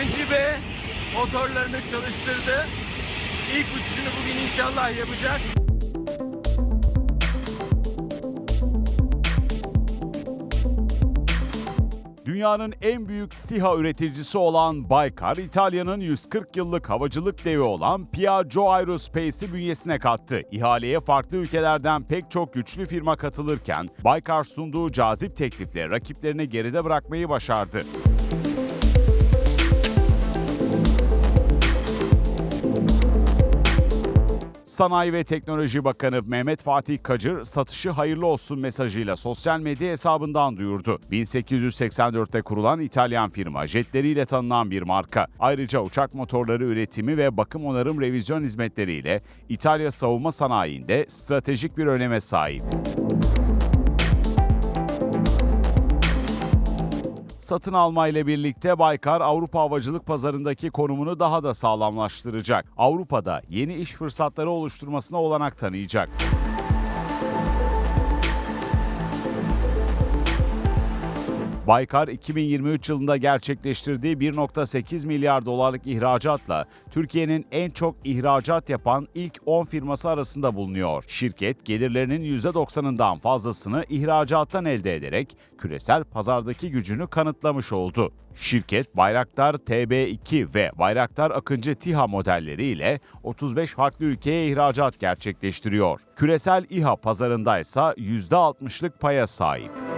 Akıncı Bey motorlarını çalıştırdı. İlk uçuşunu bugün inşallah yapacak. Dünyanın en büyük SİHA üreticisi olan Baykar, İtalya'nın 140 yıllık havacılık devi olan Piaggio Aerospace'i bünyesine kattı. İhaleye farklı ülkelerden pek çok güçlü firma katılırken, Baykar sunduğu cazip teklifle rakiplerini geride bırakmayı başardı. Sanayi ve Teknoloji Bakanı Mehmet Fatih Kacır satışı hayırlı olsun mesajıyla sosyal medya hesabından duyurdu. 1884'te kurulan İtalyan firma jetleriyle tanınan bir marka. Ayrıca uçak motorları üretimi ve bakım onarım revizyon hizmetleriyle İtalya savunma sanayinde stratejik bir öneme sahip. Satın alma ile birlikte Baykar Avrupa havacılık pazarındaki konumunu daha da sağlamlaştıracak. Avrupa'da yeni iş fırsatları oluşturmasına olanak tanıyacak. Baykar 2023 yılında gerçekleştirdiği 1.8 milyar dolarlık ihracatla Türkiye'nin en çok ihracat yapan ilk 10 firması arasında bulunuyor. Şirket gelirlerinin %90'ından fazlasını ihracattan elde ederek küresel pazardaki gücünü kanıtlamış oldu. Şirket Bayraktar TB2 ve Bayraktar Akıncı TİHA modelleriyle 35 farklı ülkeye ihracat gerçekleştiriyor. Küresel İHA pazarındaysa %60'lık paya sahip.